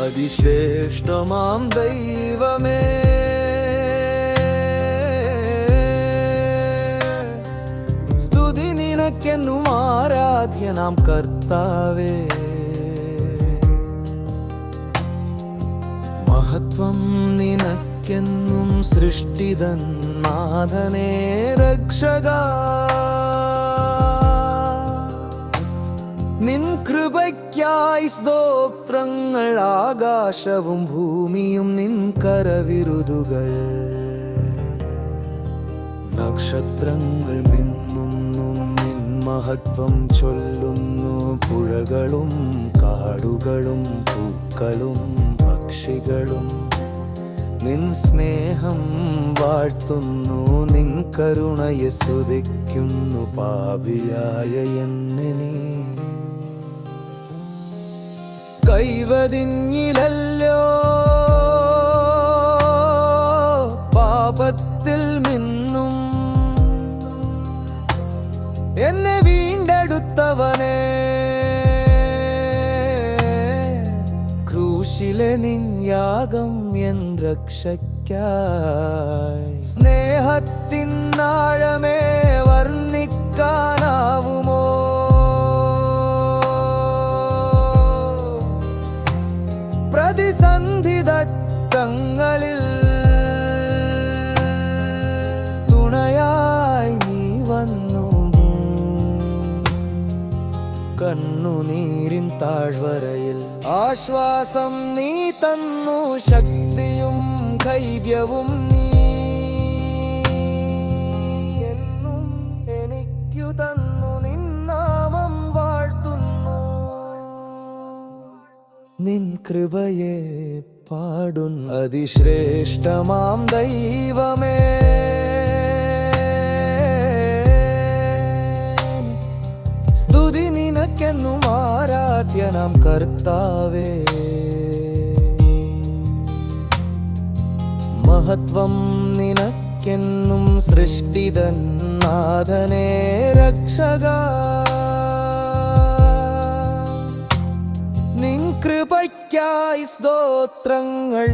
അതിശ്രേഷ്ഠമാം ദൈവമേ. സ്തുതി നിനക്കെന്നും ആരാധ്യ നാം കർത്താവേ. മഹത്വം നിനക്കെന്നും സൃഷ്ടിതൻ നാഥനേ രക്ഷക. കൃപയ്ക്കായി സ്തോത്രങ്ങൾ ആകാശവും ഭൂമിയും നിൻ കരവിരുതുകൾ. നക്ഷത്രങ്ങൾ മിന്നുന്നു നിൻ മഹത്വം ചൊല്ലുന്നു പുഴകളും കാടുകളും പൂക്കളും പക്ഷികളും. നിൻ സ്നേഹം വാഴ്ത്തുന്നു നിൻ കരുണയെ സ്തുതിക്കുന്നു പാപിയായ എന്നെ കൈവതിഞ്ഞിലല്ലോ പാപത്തിൽ നിന്നും എന്നെ വീണ്ടെടുത്തവനെ. ക്രൂശിലെ നിന്യാഗം യാഗം എൻ രക്ഷയ്ക്കായി. സ്നേഹത്തിൻ നാഴമേ വർണിക്കാനാവുമോ കണ്ണുനീരിൻ താഴ്വരയിൽ. ആശ്വാസം നീ തന്നു ശക്തിയും ധൈര്യവും നീ. എന്നും എനിക്കു തന്നു വാഴ്ത്തുന്നു. നിൻ കൃപയെ പാടും അതിശ്രേഷ്ഠമാം ദൈവമേ. ആരാധ്യനാം കർത്താവേ. മഹത്വം നിനക്കെന്നും സൃഷ്ടിതൻ നാഥനേ രക്ഷക. നിൻ കൃപയ്ക്കായി സ്തോത്രങ്ങൾ